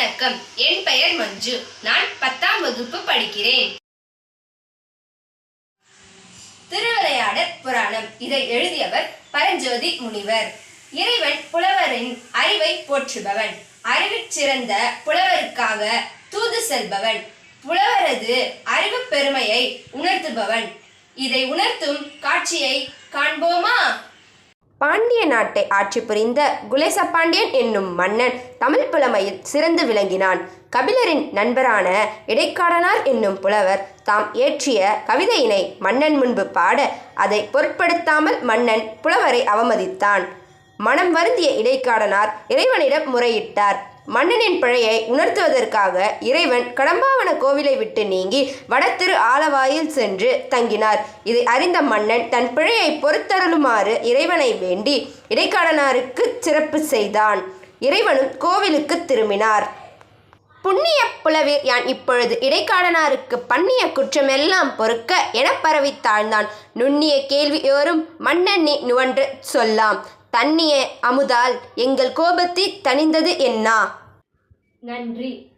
வணக்கம். என் பெயர் மஞ்சு. நான் பத்தாம் வகுப்பு படிக்கிறேன். திருவிளையாடற் புராணம். இதை எழுதியவர் பரஞ்சோதி முனிவர். இறைவன் புலவரின் அறிவை போற்றுபவன். அறிவிற் சிறந்த புலவருக்காக தூது செல்பவன். புலவரது அறிவு பெருமையை உணர்த்துபவன். இதை உணர்த்தும் காட்சியை காண்போமா? பாண்டிய நாட்டை ஆட்சி புரிந்த குலேசபாண்டியன் என்னும் மன்னன் தமிழ் புலமையில் சிறந்து விளங்கினான். கபிலரின் நண்பரான இடைக்காடனார் என்னும் புலவர் தாம் இயற்றிய கவிதையினை மன்னன் முன்பு பாட அதை பொருட்படுத்தாமல் மன்னன் புலவரை அவமதித்தான். மனம் வருந்திய இடைக்காடனார் இறைவனிடம் முறையிட்டார். மன்னனின் பிழையை உணர்த்துவதற்காக இறைவன் கடம்பாவன கோவிலை விட்டு நீங்கி வடத்திரு ஆலவாயில் சென்று தங்கினார். இதை அறிந்த மன்னன் தன் பிழையை பொறுத்தருளுமாறு இறைவனை வேண்டி இடைக்காடனாருக்கு சிறப்பு செய்தான். இறைவனும் கோவிலுக்கு திரும்பினார். புண்ணிய புலவீர் யான் இப்பொழுது இடைக்காடனாருக்கு பண்ணிய குற்றமெல்லாம் பொறுக்க என பரவித் தாழ்ந்தான். நுண்ணிய கேள்வியோரும் மன்னன் நீ நுவன்று சொல்லாம். தண்ணிய அமுதால் எங்கள் கோபத்தை தணிந்தது என்னா? நன்றி.